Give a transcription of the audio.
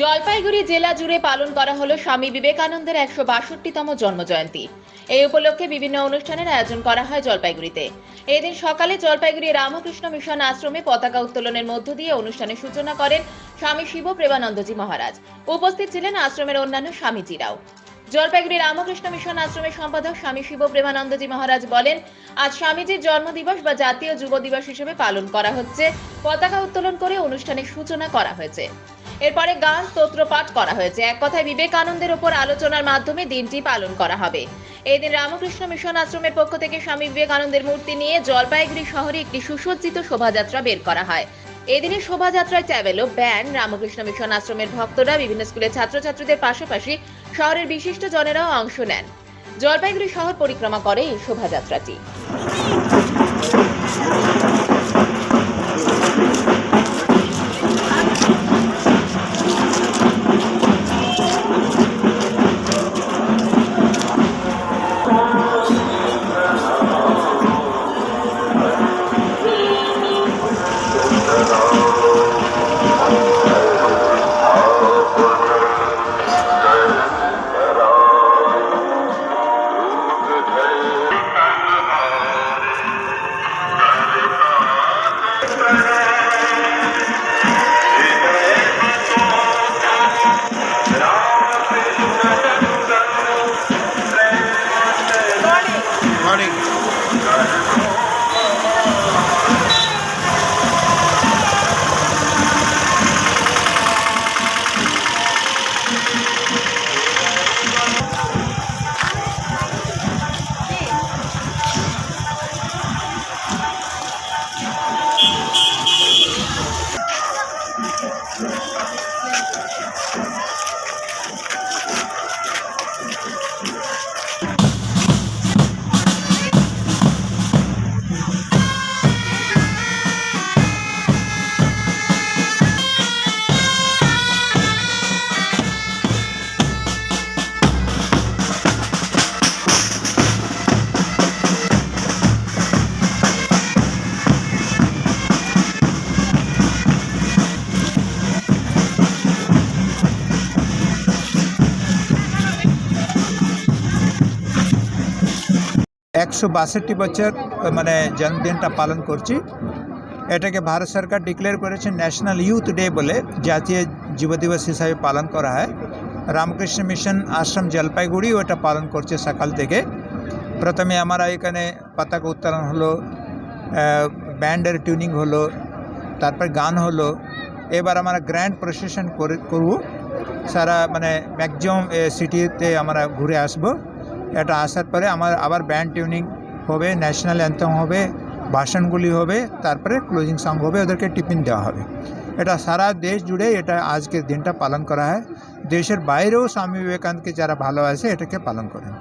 জলপাইগুড়ি জেলা জুড়ে পালন করা হলো স্বামী বিবেকানন্দের একশো বাষট্টিতম জন্মজয়ন্তী। এই উপলক্ষে বিভিন্ন অনুষ্ঠানের আয়োজন করা হয় জলপাইগুড়িতে। এদিন সকালে জলপাইগুড়ি রামকৃষ্ণ মিশন আশ্রমে পতাকা উত্তোলনের মধ্য দিয়ে অনুষ্ঠানের সূচনা করেন স্বামী শিব প্রেমানন্দজি মহারাজ। উপস্থিত ছিলেন আশ্রমের অন্যান্য স্বামীজিরাও। জলপাইগুড়ি রামকৃষ্ণ মিশন আশ্রমের সম্পাদক স্বামী শিব প্রেমানন্দজি মহারাজ বলেন, আজ স্বামীজির জন্মদিবস বা জাতীয় যুব দিবস হিসেবে পালন করা হচ্ছে। পতাকা উত্তোলন করে অনুষ্ঠানের সূচনা করা হয়েছে। এরপরে গান স্তোত্র পাঠ করা হয়েছে। এক কথায় বিবেকানন্দের ওপর আলোচনার মাধ্যমে দিনটি পালন করা হবে। এই দিন রামকৃষ্ণ মিশন আশ্রমের পক্ষ থেকে স্বামী বিবেকানন্দের মূর্তি নিয়ে জলপাইগুড়ি শহরে একটি সুসজ্জিত শোভাযাত্রা বের করা হয়। এদিনের শোভাযাত্রায় ট্যাবেলো ব্যান্ড রামকৃষ্ণ মিশন আশ্রমের ভক্তরা বিভিন্ন স্কুলের ছাত্রছাত্রীদের পাশাপাশি শহরের বিশিষ্ট জনেরাও অংশ নেন। জলপাইগুড়ি শহর পরিক্রমা করে এই শোভাযাত্রাটি। Morning. একশো বাষট্টি বছর মানে জন্মদিনটা পালন করছি। এটাকে ভারত সরকার ডিক্লেয়ার করেছে ন্যাশনাল ইউথ ডে বলে, জাতীয় যুব দিবস হিসাবে পালন করা হয়। রামকৃষ্ণ মিশন আশ্রম জলপাইগুড়ি, ওটা পালন করছে সকাল থেকে। প্রথমে আমরা এখানে পতাকা উত্তোলন হলো ব্যান্ডের টিউনিং হলো, তারপর গান হলো। এবার আমরা গ্র্যান্ড প্রসেশন করে করব। সারা মানে ম্যাক্সিমাম সিটিতে আমরা ঘুরে আসব। এটা আসার পরে আমার আবার ব্যান্ড টিউনিং হবে ন্যাশনাল অ্যান্থম হবে, ভাষণগুলি হবে, তারপরে ক্লোজিং সং হবে, ওদেরকে টিফিন দেওয়া হবে। এটা সারা দেশ জুড়ে এটা আজকের দিনটা পালন করা হয়। দেশের বাইরেও স্বামী বিবেকানন্দকে যারা ভালোবাসে, এটাকে পালন করেন।